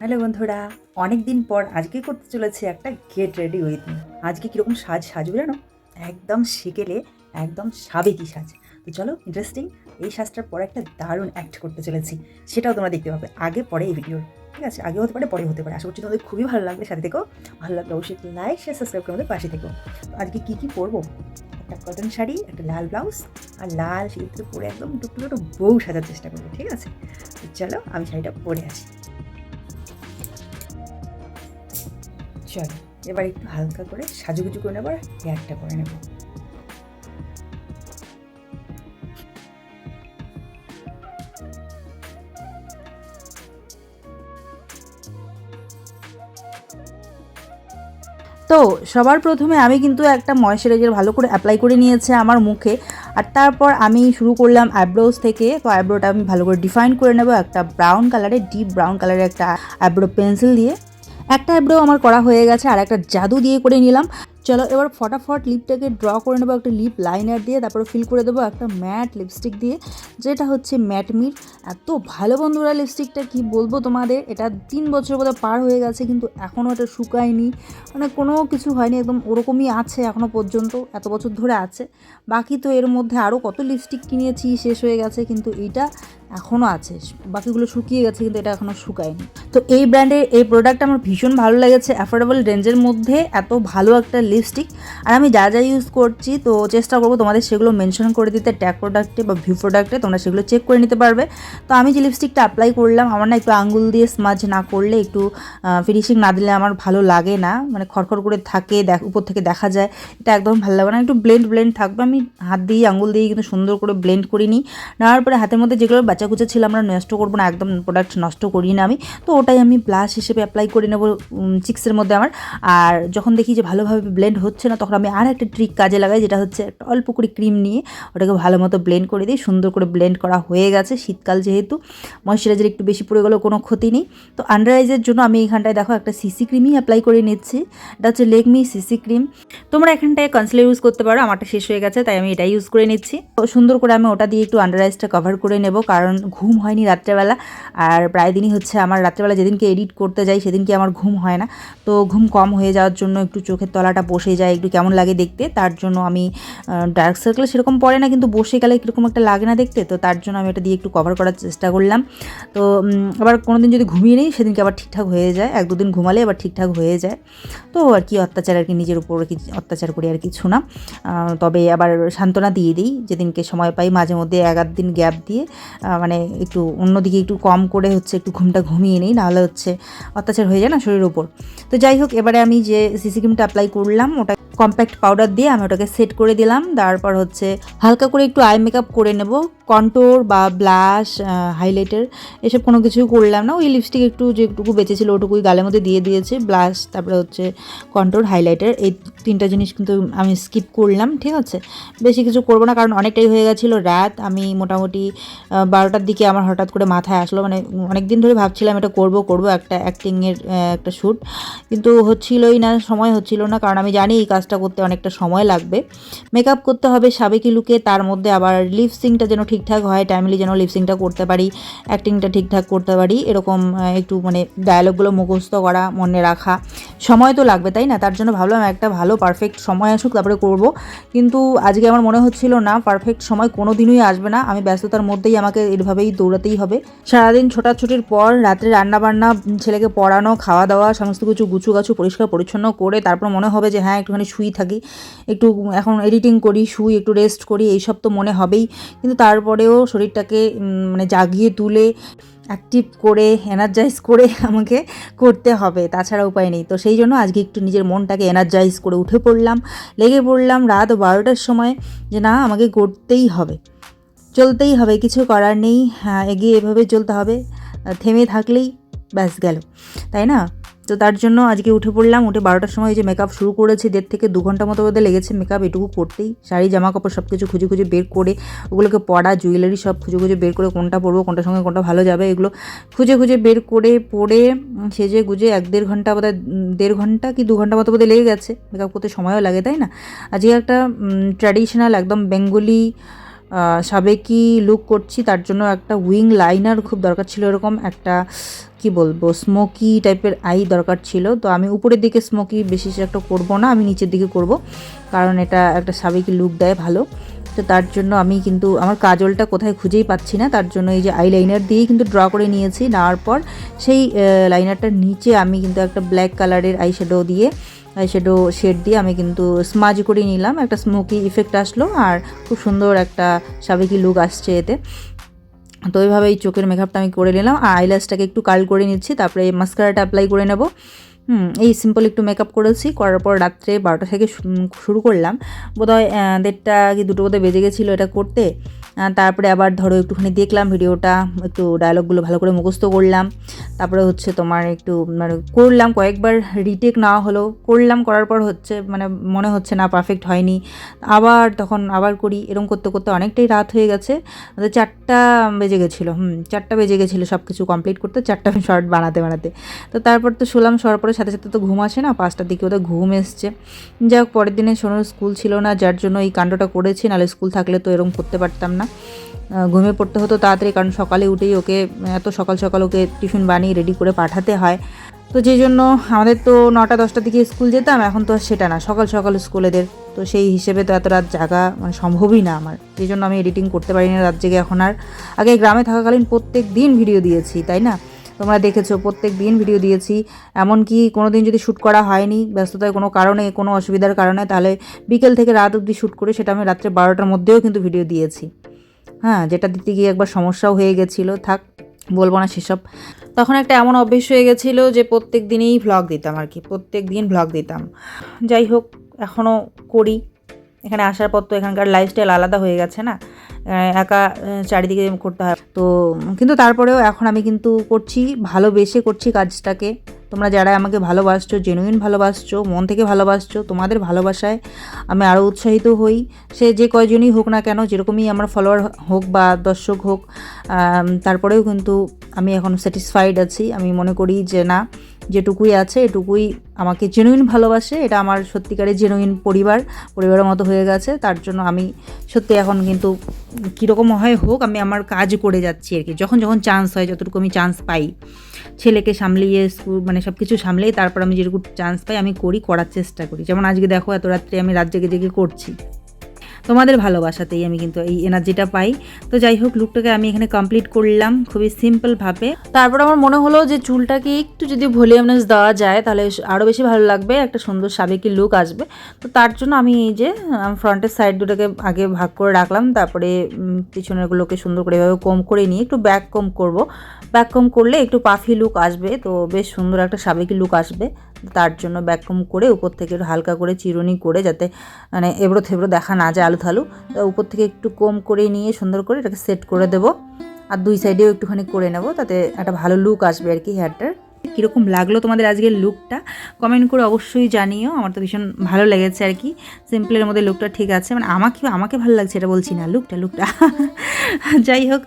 Hello বন্ধুরা অনেক দিন পর আজকে করতে চলেছে একটা গেট রেডি উইথ আজকে কীরকম সাজ সাজবে জানো? একদম সেকেলে, একদম সাবেকি সাজ। তো চলো ইন্টারেস্টিং এই সাজটার পরে একটা দারুণ অ্যাক্ট করতে চলেছি। সেটাও তোমরা দেখতে পাবে আগে পরে এই ভিডিওর ঠিক আছে? আগে হতে পারে, পরে হতে পারে। আশা করছি তোমাদের খুবই ভালো লাগবে। সাথে থেকেও ভালো লাগলে অবশ্যই লাইক শেয়ার সাবস্ক্রাইব করে আমাদের পাশে থেকো। তো আজকে কী কী পরবো? একটা কটন শাড়ি, একটা লাল ব্লাউজ আর লাল শাড়িতে পরে একদম টুকরো একটু বউ সাজার চেষ্টা করব। ঠিক আছে? তো চলো, আমি শাড়িটা পরে আসি। চলো। এবার একটু হালকা করে সাজুগুজু করে নেব আর হেয়ারটা করে নেব। তো সবার প্রথমে আমি কিন্তু একটা ময়শ্চারাইজার ভালো করে অ্যাপ্লাই করে নিয়েছে আমার মুখে। আর তারপর আমি শুরু করলাম আইব্রোজ থেকে। তো আইব্রোটা আমি ভালো করে ডিফাইন করে নেব। একটা ব্রাউন কালারের ডিপ ব্রাউন কালারের একটা আইব্রো পেন্সিল দিয়ে। একটা আইব্রো আমার করা হয়ে গেছে, আর একটা জাদু দিয়ে করে নিলাম। চলো এবার ফটাফট লিপটাকে ড্র করে নেব একটা লিপ লাইনার দিয়ে, তারপরে ফিল করে দেবো একটা ম্যাট লিপস্টিক দিয়ে, যেটা হচ্ছে ম্যাট মির এত ভালো বন্ধুরা লিপস্টিকটা কি বলব তোমাদের? এটা তিন বছর বোধহয় পার হয়ে গেছে, কিন্তু এখনও এটা শুকায়নি। মানে কোনো কিছু হয়নি, একদম ওরকমই আছে এখনও পর্যন্ত, এত বছর ধরে আছে। বাকি তো এর মধ্যে আরও কত লিপস্টিক কিনেছি, শেষ হয়ে গেছে, কিন্তু এইটা এখনও আছে। বাকিগুলো শুকিয়ে গেছে কিন্তু এটা এখনও শুকায়নি। তো এই ব্র্যান্ডের এই প্রোডাক্ট আমার ভীষণ ভালো লেগেছে। অ্যাফোর্ডেবল রেঞ্জের মধ্যে এত ভালো একটা লিপস্টিক আর আমি যা যা ইউজ করছি, তো চেষ্টা করব তোমাদের সেগুলো মেনশন করে দিতে। ট্যাগ প্রোডাক্টে বা ভিউ প্রোডাক্টে তোমরা সেগুলো চেক করে নিতে পারবে। তো আমি যে লিপস্টিকটা অ্যাপ্লাই করলাম, আমার না একটু আঙ্গুল দিয়ে স্মাজ না করলে, একটু ফিনিশিং না দিলে আমার ভালো লাগে না। মানে খড়খড় করে থাকে, দেখ, উপর থেকে দেখা যায়। এটা একদম ভালো লাগে না। একটু ব্লেন্ড ব্লেন্ড থাকবে। আমি হাত দিয়ে, আঙ্গুল দিয়ে কিন্তু সুন্দর করে ব্লেন্ড করে নিই নেওয়ার পরে হাতের মধ্যে যেগুলো বাচ্চা কুচা ছিল, আমরা নষ্ট করব না, একদম প্রোডাক্ট নষ্ট করি না আমি। তো ওটাই আমি ব্লাশ হিসেবে অ্যাপ্লাই করে নেব চিক্সের মধ্যে আমার। আর যখন দেখি যে ভালোভাবে ব্লেন্ড হচ্ছে না, তখন আমি আর একটা ট্রিক কাজে লাগাই, যেটা হচ্ছে একটা অল্প করে ক্রিম নিয়ে ওটাকে ভালো মতো ব্লেন্ড করে দিই, সুন্দর করে ব্লেন্ড করা হয়ে গেছে। শীতকাল যেহেতু ময়শ্চারাইজার একটু বেশি পড়ে গেলেও কোনো ক্ষতি নেই। তো আন্ডার আইজের জন্য আমি এখানটায় দেখো একটা সিসি ক্রিমই অ্যাপ্লাই করে নিচ্ছি। এটা হচ্ছে লেগমি সিসি ক্রিম তোমরা এখানটায় কনসিলার ইউজ করতে পারো, আমারটা শেষ হয়ে গেছে, তাই আমি এটাই ইউজ করে নিচ্ছি। তো সুন্দর করে আমি ওটা দিয়ে একটু আন্ডার আইজটা কভার করে নেব, কারণ ঘুম হয়নি রাত্রেবেলা। আর প্রায় দিনই হচ্ছে আমার রাত্রেবেলা যেদিনকে এডিট করতে যাই, সেদিনকে আমার ঘুম হয় না। তো ঘুম কম হয়ে যাওয়ার জন্য একটু চোখের তলাটা বসে যায়, একটু কেমন লাগে দেখতে। তার জন্য আমি ডার্ক সার্কেল সেরকম পড়ে না, কিন্তু বসে গেলে কীরকম একটা লাগে না দেখতে। তো তার জন্য আমি এটা দিয়ে একটু কভার করার চেষ্টা করলাম। তো আবার কোনো দিন যদি ঘুমিয়ে নিই, সেদিনকে আবার ঠিকঠাক হয়ে যায়। এক দুদিন ঘুমালে আবার ঠিকঠাক হয়ে যায়। তো আর কি অত্যাচার আর কি নিজের উপর কি অত্যাচার করি আর কিছু না। তবে আবার সান্ত্বনা দিয়ে দিই, যেদিনকে সময় পাই মাঝে মধ্যে এক দিন গ্যাপ দিয়ে। মানে একটু অন্যদিকে একটু কম করে হচ্ছে একটু ঘুমটা ঘুমিয়ে নিই, নাহলে হচ্ছে অত্যাচার হয়ে যায় না শরীরের উপর। তো যাই হোক, এবারে আমি যে সিসি ক্রিমটা অ্যাপ্লাই করলাম, ওটা কম্প্যাক্ট পাউডার দিয়ে আমি ওটাকে সেট করে দিলাম। তারপর হচ্ছে হালকা করে একটু আই মেকআপ করে নেব। কন্টোর বা ব্লাশ হাইলাইটার এসব কোনো কিছুই করলাম না। ওই লিপস্টিক একটু যেটুকু বেঁচেছিল ওটুকুই গালের মধ্যে দিয়ে দিয়েছি। ব্লাশ তারপরে হচ্ছে কন্টোর হাইলাইটার এই তিনটা জিনিস কিন্তু আমি স্কিপ করলাম, ঠিক আছে? বেশি কিছু করব না, কারণ অনেকটাই হয়ে গেছিল রাত। আমি মোটামুটি বারোটার দিকে আমার হঠাৎ করে মাথায় আসলো। মানে অনেক দিন ধরে ভাবছিলাম এটা করব করব একটা অ্যাক্টিংয়ের একটা শ্যুট কিন্তু হচ্ছিলই না, সময় হচ্ছিল না, কারণ আমি জানি এই কাজটা করতে অনেকটা সময় লাগবে। মেকআপ করতে হবে সাবেকি লুকে তার মধ্যে আবার লিপসিংটা যেন ঠিকঠাক হয় টাইমলি যেন লিপসিংটা করতে পারি অ্যাক্টিংটা ঠিকঠাক করতে পারি, এরকম একটু মানে ডায়ালগগুলো মুখস্থ করা, মনে রাখা। সময় তো লাগবে, তাই না? তার জন্য ভাবলাম একটা ভালো পারফেক্ট সময় আসুক, তারপরে করব। কিন্তু আজকে আমার মনে হচ্ছিল না পারফেক্ট সময় কোনো দিনই আসবে না। আমি ব্যস্ততার মধ্যেই আমাকে এভাবেই দৌড়াতেই হবে। সারাদিন ছোটাছুটির পর রাত্রে রান্নাবান্না, ছেলেকে পড়ানো খাওয়া দাওয়া সমস্ত কিছু গুছু গাছু পরিষ্কার পরিচ্ছন্ন করে তারপর মনে হবে যে হ্যাঁ একটুখানি শুই থাকি। একটু এখন এডিটিং করি, শুই, একটু রেস্ট করি, এইসব তো মনে হবেই। কিন্তু তারপরেও শরীরটাকে মানে জাগিয়ে তুলে অ্যাক্টিভ করে এনার্জাইজ করে আমাকে করতে হবে। তাছাড়া উপায় নেই। তো সেই জন্য আজকে একটু নিজের মনটাকে এনার্জাইজ করে উঠে পড়লাম। লেগে পড়লাম রাত বারোটার সময় যে, না, আমাকে করতেই হবে। চলতেই হবে, কিছু করার নেই। হ্যাঁ এগিয়ে এভাবে চলতে হবে। থেমে থাকলেই ব্যাস গেল, তাই না? তো তার জন্য আজকে উঠে পড়লাম, উঠে বারোটার সময় যে মেকআপ শুরু করেছি, দেড় থেকে দু ঘণ্টা মতো বোধহয় লেগেছে মেকআপ এটুকু করতেই। শাড়ি জামা কাপড় সব কিছু খুঁজে খুঁজে বের করে, ওগুলোকে পড়া জুয়েলারি সব খুঁজে খুঁজে বের করে কোনটা পরবো, কোনটার সঙ্গে কোনটা ভালো যাবে, এগুলো খুঁজে খুঁজে বের করে, পরে সেজে গুজে এক দেড় ঘণ্টা বোধহয় দেড় ঘণ্টা কি দু ঘণ্টা মতো বোধহয় লেগে গেছে। মেকআপ করতে সময়ও লাগে, তাই না? আজকে একটা ট্র্যাডিশনাল একদম বেঙ্গলি সাবেকি লুক করছি, তার জন্য একটা উইং লাইনার খুব দরকার ছিল, এরকম একটা, কি বলব স্মোকি টাইপের আই দরকার ছিল। তো আমি উপরের দিকে স্মোকি বেশি একটা করব না, আমি নিচের দিকে করব, কারণ এটা একটা সাবেকি লুক দেয় ভালো। তো তার জন্য আমি কিন্তু, আমার কাজলটা কোথায় খুঁজেই পাচ্ছি না, তার জন্য এই যে আই লাইনার দিয়েই কিন্তু ড্র করে নিয়েছি। নেওয়ার পর সেই লাইনারটার নিচে আমি কিন্তু একটা ব্ল্যাক কালারের আই শ্যাডো দিয়ে শ্যাডো শেড দিয়ে আমি কিন্তু স্মাজ করে নিলাম। একটা স্মোকি ইফেক্ট আসলো আর খুব সুন্দর একটা সাবেকি লুক আসছে এতে। তো ওইভাবে এই চোখের মেকআপটা আমি করে নিলাম। আর আইল্যাশটাকে একটু কাল করে নিচ্ছি, তারপরে মাস্কারাটা অ্যাপ্লাই করে নেব। হুম, এই সিম্পল একটু মেকআপ করেছি, করার পর রাত্রে বারোটা থেকে শুরু করলাম। বোধহয় দেড়টা কি দুটো বোধহয় বেজে গেছিল এটা করতে। তারপরে আবার ধরো একটুখানি দেখলাম ভিডিওটা, একটু ডায়লগগুলো ভালো করে মুখস্থ করলাম। তারপরে হচ্ছে তোমার একটু মানে করলাম, কয়েকবার রিটেক নেওয়া হলো। করলাম, করার পর হচ্ছে মানে মনে হচ্ছে না পারফেক্ট হয়নি। আবার তখন আবার করি এরকম করতে করতে অনেকটাই রাত হয়ে গেছে। চারটা বেজে গেছিল, হুম, চারটা বেজে গেছিল সব কিছু কমপ্লিট করতে, চারটা শর্ট বানাতে বানাতে। তো তারপর তো শুলাম, শোয়ার পরে সাথে সাথে তো ঘুম আসে না, পাঁচটার দিকে ওদের ঘুম এসছে। যাই হোক পরের দিনে সোনার স্কুল ছিল না, যার জন্য এই কাণ্ডটা করেছি, নাহলে স্কুল থাকলে তো এরকম করতে পারতাম না। ঘুমিয়ে পড়তে হতো তাড়াতাড়ি, কারণ সকালে উঠেই ওকে, এত সকাল সকাল ওকে টিফিন বানিয়ে রেডি করে পাঠাতে হয়। তো যেই জন্য আমাদের তো নটা, দশটার দিকে স্কুল যেতাম, এখন তো সেটা না, সকাল সকাল স্কুলেদের তো সেই হিসেবে তো এত রাত জাগা মানে সম্ভবই না আমার। এই জন্য আমি এডিটিং করতে পারি না রাত জেগে এখন আর। আগে গ্রামে থাকাকালীন প্রত্যেক দিন ভিডিও দিয়েছি, তাই না? তোমরা দেখেছ, প্রত্যেক দিন ভিডিও দিয়েছি। এমনকি কোনো দিন যদি শ্যুট করা হয়নি, ব্যস্ততায় কোনো কারণে, কোনো অসুবিধার কারণে, তাহলে বিকেল থেকে রাত অবধি শ্যুট করে সেটা আমি রাত্রে বারোটার মধ্যেও কিন্তু ভিডিও দিয়েছি। হ্যাঁ যেটা দিতে গিয়ে একবার সমস্যাও হয়ে গেছিল, থাক, বলব না সেসব। তখন একটা এমন অভ্যেস হয়ে গেছিল যে প্রত্যেক দিনেই ভ্লগ দিতাম আর কি, প্রত্যেক দিন ভ্লগ দিতাম। যাই হোক এখনও করি। এখানে আসার পর তো এখানকার লাইফস্টাইল আলাদা হয়ে গেছে না? একা চারিদিকে করতে হয়। তো, কিন্তু তারপরেও এখন আমি কিন্তু করছি, ভালোবেসে করছি কাজটাকে। তোমরা যারা আমাকে ভালোবাসছো জেনুইন ভালোবাসছো, মন থেকে ভালোবাসছো, তোমাদের ভালোবাসায় আমি আরও উৎসাহিত হই। সে যে কয়জনই হোক না কেন, যেরকমই আমার ফলোয়ার হোক বা দর্শক হোক তারপরেও কিন্তু আমি এখন স্যাটিসফাইড আছি। আমি মনে করি যে না, যেটুকুই আছে এটুকুই আমাকে জেনুইন ভালোবাসে। এটা আমার সত্যিকারের জেনুইন পরিবার, পরিবারের মতো হয়ে গেছে। তার জন্য আমি সত্যি এখন কিন্তু কীরকম হয় হোক, আমি আমার কাজ করে যাচ্ছি আর কি। যখন যখন চান্স হয়, যতটুকু আমি চান্স পাই। ছেলেকে সামলিয়ে, স্কুল মানে সব কিছু সামলিয়ে তারপর আমি যেরকম চান্স পাই, আমি করি, করার চেষ্টা করি। যেমন আজকে দেখো, এত রাত্রে আমি রাত জেগে জেগে করছি। তোমাদের ভালোবাসাতেই আমি কিন্তু এই এনার্জিটা পাই। তো যাই হোক লুকটাকে আমি এখানে কমপ্লিট করলাম খুবই সিম্পলভাবে তারপর আমার মনে হলো যে চুলটাকে একটু যদি ভলিউমনেস দেওয়া যায়, তাহলে আরও বেশি ভালো লাগবে, একটা সুন্দর সাবেকি লুক আসবে। তো তার জন্য আমি এই যে ফ্রন্টের সাইড দুটোকে আগে ভাগ করে রাখলাম, তারপরে পিছনেরগুলোকে সুন্দর করে এভাবে কম করে নিয়ে একটু ব্যাক কম করব। ব্যাক কম করলে একটু পাফি লুক আসবে, তো বেশ সুন্দর একটা সাবেকি লুক আসবে। তার জন্য ব্যাক কম করে উপর থেকে একটু হালকা করে চিরুনি করে যাতে মানে এবড়ো থেবড়ো দেখা না যায় আলু থালু উপর থেকে একটু কম করে নিয়ে সুন্দর করে এটাকে সেট করে দেবো। আর দুই সাইডেও একটুখানি করে নেব, তাতে একটা ভালো লুক আসবে আর কি হেয়ারটার কীরকম লাগল তোমাদের আজকের লুকটা কমেন্ট করে অবশ্যই জানিও। আমার তো ভীষণ ভালো লেগেছে আর কি। সিম্পলের মধ্যে লুকটা ঠিক আছে। মানে আমাকে আমাকে ভালো লাগছে এটা বলছি না। লুকটা লুকটা যাই হোক,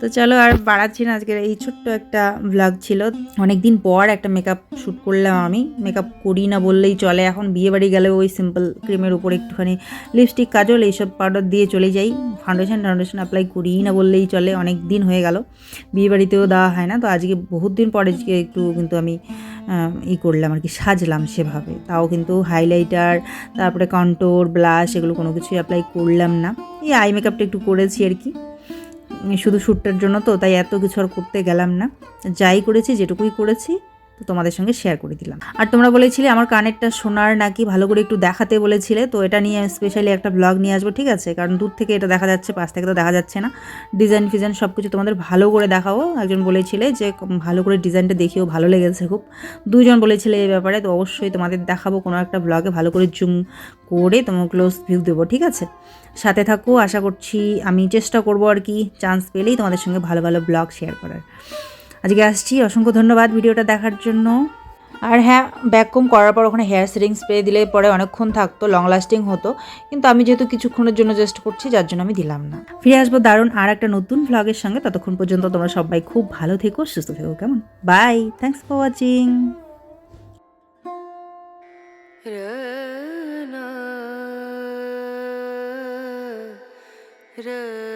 তো চলো আর বাড়াচ্ছি না আজকের এই ছোট্ট একটা ব্লগ ছিল। অনেক দিন পর একটা মেকআপ শ্যুট করলাম আমি। মেকআপ করি না বললেই চলে। এখন বিয়ে বাড়ি গেলে ওই সিম্পল ক্রিমের উপর একটুখানি লিপস্টিক কাজল এইসব পাউডার দিয়ে চলে যাই। ফাউন্ডেশন ফাউন্ডেশন অ্যাপ্লাই করিই না বললেই চলে। অনেক দিন হয়ে গেল। বিয়ে বাড়িতেও দেওয়া হয় না। তো আজকে বহুত দিন পরে আজকে একটু কিন্তু আমি ই করলাম আর কি, সাজলাম সেভাবে। তাও কিন্তু হাইলাইটার তারপরে কন্টোর ব্লাশ এগুলো কোনো কিছুই অ্যাপ্লাই করলাম না। এই আই মেকআপটা একটু করেছি আর কি। শুধু শ্যুটটার জন্য তো, তাই এত কিছু আর করতে গেলাম না। যাই করেছি, যেটুকুই করেছি তো তোমাদের সঙ্গে শেয়ার করে দিলাম। আর তোমরা বলেছিলে আমার কানেরটা সোনার নাকি ভালো করে একটু দেখাতে বলেছিলে, তো এটা নিয়ে স্পেশালি একটা ব্লগ নিয়ে আসব, ঠিক আছে? কারণ দূর থেকে এটা দেখা যাচ্ছে, পাশ থেকে তো দেখা যাচ্ছে না। ডিজাইন ফিজাইন সব কিছু তোমাদের ভালো করে দেখাবো। একজন বলেছিলে যে, ভালো করে ডিজাইনটা দেখিও, ভালো লেগেছে খুব। দুজন বলেছিলে এই ব্যাপারে, তো অবশ্যই তোমাদের দেখাবো কোনো একটা ব্লগে ভালো করে জুম করে তোমার ক্লোজ ভিউ দেবো, ঠিক আছে? সাথে থাকো, আশা করছি আমি চেষ্টা করব আর কি চান্স পেলেই তোমাদের সঙ্গে ভালো ভালো ব্লগ শেয়ার করার। আজকে আসছি অসংখ্য ধন্যবাদ ভিডিওটা দেখার জন্য। আর হ্যাঁ ব্যাককম করার পর ওখানে হেয়ার সেটিং স্প্রে দিলে পরে অনেকক্ষণ থাকতো লং লাস্টিং হতো। কিন্তু আমি যেহেতু কিছুক্ষণের জন্য জাস্ট করছি যার জন্য আমি দিলাম না। ফিরে আসব দারুণ আর একটা নতুন ভ্লগের সঙ্গে। ততক্ষণ পর্যন্ত তোমরা সবাই খুব ভালো থেকো সুস্থ থেকো কেমন? Bye thanks for watching Rana,